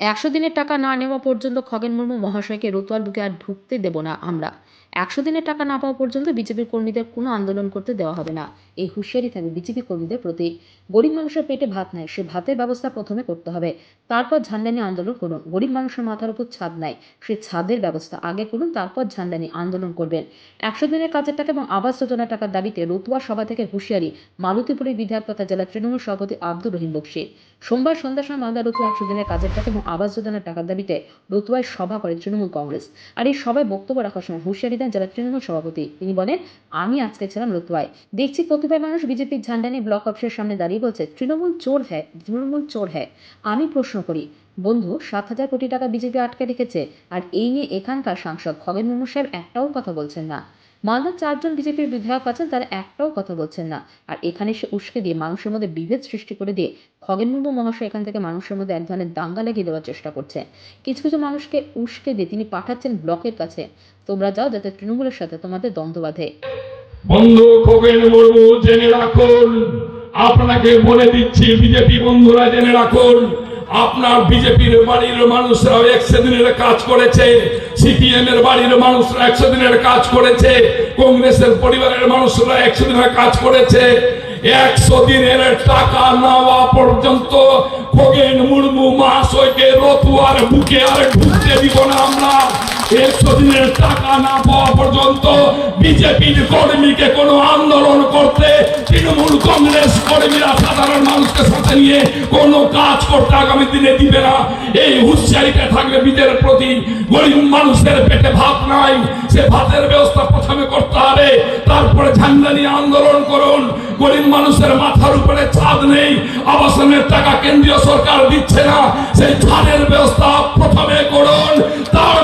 একশো দিনের টাকা না নেওয়া পর্যন্ত খগেন মুর্মু মহাশয়কে রতুয়ার বুকে আর ঢুকতে দেব না আমরা। একশো দিনের টাকা না পাওয়া পর্যন্ত বিজেপির কর্মীদের কোনো আন্দোলন করতে দেওয়া হবে না। এই হুঁশিয়ারি থাকবে বিজেপি কর্মীদের প্রতি। গরিব মানুষের পেটে ভাত নাই, সে ভাতের ব্যবস্থা প্রথমে করতে হবে। তারপর ঝান্ডা নিয়ে আন্দোলন করুন। গরিব মানুষের মাথার উপর ছাদ নাই, সে ছাদের ব্যবস্থা আগে করুন, তারপর ঝান্ডা নিয়ে আন্দোলন করবেন। একশো দিনের কাজের টাকা এবং আবাস যোজনা টাকার দাবিতে রতুয়া সভা থেকে হুঁশিয়ারি মালতীপুরের বিধায়ক তথা জেলা তৃণমূল সভাপতি আব্দুর রহিম বক্সি। সোমবার সন্ধ্যার সময় মালদা রতুয়া একশো দিনের কাজের টাকা এবং আবাস যোজনার টাকার দাবিতে রতুয়ায় সভা করে তৃণমূল কংগ্রেস। আর এই সভায় বক্তব্য রাখার সময় হুঁশিয়ারি দেন জেলা তৃণমূল সভাপতি। তিনি বলেন, আমি আজকে ছিলাম রতুয়ায় দেখছি কতিপয় মানুষ বিজেপির ঝান্ডা নিয়ে ব্লক অফিসের সামনে দাঁড়িয়ে বলছে, তৃণমূল চোর হ্যাঁ তৃণমূল চোর হ্যাঁ আমি প্রশ্ন করি, বন্ধু, সাত হাজার কোটি টাকা বিজেপি আটকে রেখেছে, আর এই নিয়ে এখানকার সাংসদ খগেন মুর্মু সাহেব একটাও কথা বলছেন না। মালদার চারজন বিজেপির বিধায়ক আছেন, তারা একটাও কথা বলছেন না। আর এখানে সে উস্কে দিয়ে মানুষের মধ্যে বিভেদ সৃষ্টি করে দিয়ে খগেন মুর্মু মহাশয় এখান থেকে মানুষের মধ্যে এক ধরনের দাঙ্গা লাগিয়ে দেওয়ার চেষ্টা করছে। কিছু কিছু মানুষকে উস্কে দিয়ে তিনি পাঠাচ্ছেন ব্লকের কাছে। তোমরা যাও যাতে তৃণমূলের সাথে তোমাদের দ্বন্দ্ব বাঁধে। বন্ধু খোকেন মুর্মু জেনে রাখুন। আপনাকে বলে দিচ্ছি, বিজেপি বন্ধুরা, জেনে রাখুন। আপনার বিজেপির বাড়ির মানুষরাও একশো দিনের কাজ করেছে, সিপিএম এর বাড়ির মানুষরা একশো দিনের কাজ করেছে, কংগ্রেসের পরিবারের মানুষরা একশো দিনের কাজ করেছে। একশো দিনের টাকা নেওয়া পর্যন্ত খোগেন মুর্মু মহাশয়কে আর বুকে আর ঢুকতে দিব না আমরা। একশো দিনের টাকা না পাওয়া পর্যন্ত বিজেপির কর্মীকে কোনো আন্দোলন করতে তৃণমূল কংগ্রেস কর্মীরা সাধারণ মানুষকে সাথে নিয়ে কোনো কাজ করতে আগামী দিনে দিবে না। এই হুঁশিয়ারিটা থাকবে বিজের প্রতি। গরিব মানুষের পেটে ভাত নাই। সে ভাতের ব্যবস্থা প্রথমে করতে হবে। তারপরে ঝান্ডা নিয়ে আন্দোলন করুন। গরিব মানুষের মাথার উপরে ছাদ নেই। আবাসনের টাকা কেন্দ্রীয় সরকার দিচ্ছে না। সেই ছাদের ব্যবস্থা প্রথমে করুন।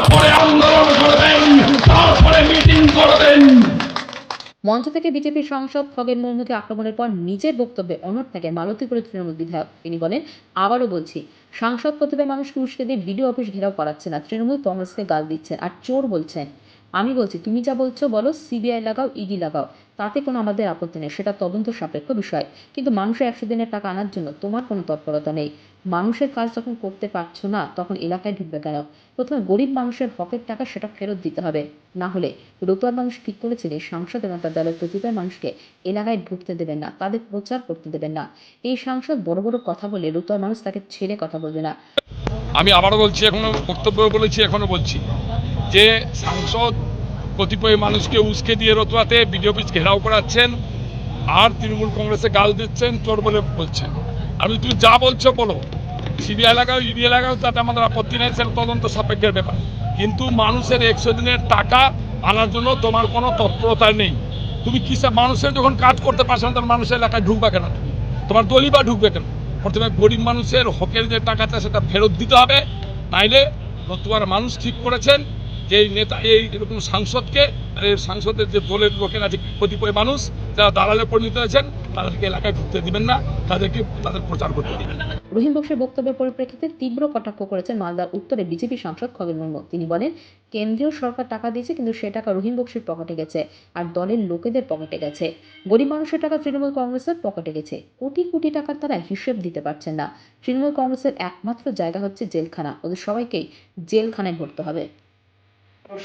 তারপরে আন্দোলন করবেন, তারপরে মিটিং করবেন। মঞ্চ থেকে বিজেপির সাংসদ খগেন মুর্মুকে আক্রমণের পর নিজের বক্তব্যে অনট থাকেন করে তৃণমূল বিধায়ক, তিনি বলেন, আবারও বলছি, সাংসদ প্রথমে মানুষকে উস্কে দিয়ে বিডিও অফিস ঘেরাও করাচ্ছে না, তৃণমূল কংগ্রেসকে গাল দিচ্ছেন আর চোর বলছেন। আমি বলছি, তুমি যা বলছো বলো, সিবিআই লাগাও, ইডি লাগাও। তাতে কোনো আমাদের আপত্তি নেই, সেটা তদন্ত সাপেক্ষ বিষয়। কিন্তু মানুষের একশো দিনের টাকা আনার জন্য তোমার কোনো তৎপরতা নেই। মানুষের কাজ যখন করতে পারছ না, তখন এলাকায় ঢুকবে কেন? প্রথমে গরিব মানুষের হকের টাকা সেটা ফেরত দিতে হবে। না হলে রতুয়ার মানুষ ঠিক করেছে যে সাংসদ এবং তার দলের কতিপয় মানুষকে এলাকায় ঢুকতে দেবেন না, তাদের প্রচার করতে দেবেন না। এই সাংসদ বড় বড় কথা বলে রতুয়ার মানুষ তাকে ছেড়ে কথা বলবে না। আমি আবারও বলছি, এখনও বক্তব্য বলেছি, এখনও বলছি যে সাংসদ কতিপয় মানুষকে উস্কে দিয়ে রতুয়াতে বিডিও অফিস ঘেরাও করাচ্ছেন, আর তৃণমূল কংগ্রেসে গাল দিচ্ছেন, চোর বলে বলছেন। আমি তুমি যা বলছো বলো। সিবিআই লাগাও ইডি লাগাও তাতে আমাদের আপত্তি নেই, সেটা তদন্ত সাপেক্ষের ব্যাপার। কিন্তু মানুষের একশো দিনের টাকা আনার জন্য তোমার কোনো তৎপরতা নেই। তুমি কিসে মানুষের যখন কাজ করতে পারছ না, তখন মানুষের এলাকায় ঢুকবে কেন? তুমি? তোমার দলই বা ঢুকবে কেন? প্রথমে গরিব মানুষের হকের যে টাকাটা, সেটা ফেরত দিতে হবে। নাইলে রতুয়ার মানুষ ঠিক করেছেন। যে নেতা, এই এরকম সাংসদকে সাংসদের যে দলের লোকেরা যে কতিপয় মানুষ, যারা দালালে পরিণত হয়েছেন, তাদেরকে এলাকায় ঢুকতে দিবেন না, তাদেরকে তাদের প্রচার করতে দিবেন রহিম বক্সের বক্তব্যের পরিপ্রেক্ষিতে তীব্র কটাক্ষ করেছেন মালদার উত্তরে বিজেপি সাংসদ খগেন মুর্মু। তিনি বলেন, কেন্দ্রীয় সরকার টাকা দিয়েছে, কিন্তু সে টাকা রহিম বক্সির পকেটে গেছে, আর দলের লোকেদের পকেটে গেছে। গরিব মানুষের টাকা তৃণমূল কংগ্রেসের পকেটে গেছে। কোটি কোটি টাকার তারা হিসেব দিতে পারছেন না। তৃণমূল কংগ্রেসের একমাত্র জায়গা হচ্ছে জেলখানা। ওদের সবাইকেই জেলখানায় ভরতে হবে।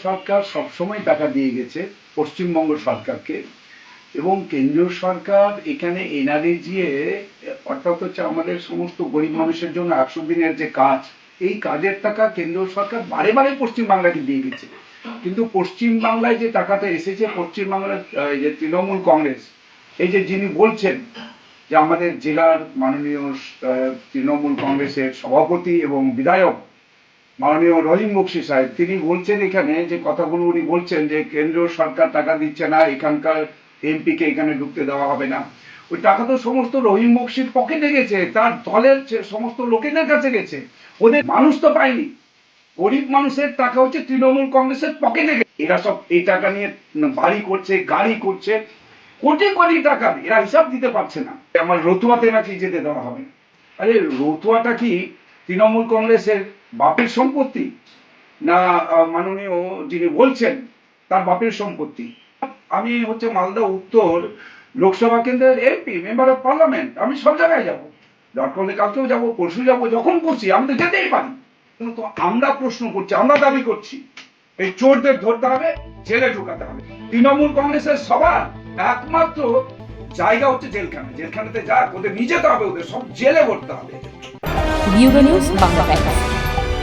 সরকার সবসময় টাকা দিয়ে গেছে, পশ্চিমবঙ্গ সরকারকে। এবং কেন্দ্রীয় সরকার এখানে এনআরএজিএ অর্থাৎ হচ্ছে আমাদের সমস্ত গরিব মানুষের জন্য একশো দিনের যে কাজ, এই কাজের টাকা কেন্দ্রীয় সরকার বারে বারে পশ্চিমবাংলাকে দিয়ে গেছে। কিন্তু পশ্চিমবাংলায় যে টাকাটা এসেছে, পশ্চিমবাংলার যে তৃণমূল কংগ্রেস, এই যে যিনি বলছেন যে আমাদের জেলার মাননীয় তৃণমূল কংগ্রেসের সভাপতি এবং বিধায়ক মাননীয় রহিম বক্সি সাহেব, তিনি বলছেন এখানে যে কথাগুলো উনি বলছেন যে কেন্দ্রীয় সরকার টাকা দিচ্ছে না, এখানকার এমপি কে এখানে ঢুকতে দেওয়া হবে না। ওই টাকা তো সমস্ত রহিম বক্সির পকেটে গেছে, তার দলের সমস্ত লোকেদের কাছে গেছে, ওদের মানুষ তো পায়নি। গরিব মানুষের টাকা হচ্ছে তৃণমূল কংগ্রেসের পকেটে গেছে। এরা সব এই টাকা নিয়ে বাড়ি করছে, গাড়ি করছে, কোটি কোটি টাকা, এরা হিসাব দিতে পারছে না। আমার রতুয়াতে নাকি যেতে দেওয়া হবে। আরে রতুয়াটা কি তৃণমূল কংগ্রেসের বাপের সম্পত্তি না মাননীয় যিনি বলছেন, তার বাপের সম্পত্তি। আমি হচ্ছে মালদা উত্তর লোকসভা কেন্দ্রের এমপি মেম্বার অফ পার্লামেন্ট আমি সব জায়গায় যাব। দরকার কালকেও যাব, পরশু যাব, যখন খুশি আমি তো যেতেই পারি। তো আমরা প্রশ্ন করছি, আমরা দাবি করছি, এই চোরদের ধরতে হবে, জেলে ঢোকাতে হবে। তৃণমূল কংগ্রেসের সবার একমাত্র জায়গা হচ্ছে জেলখানা। জেলখানাতে যাক ওদের নিয়ে যেতে হবে, ওদের সব জেলে ভরতে হবে। নিউজ বাংলা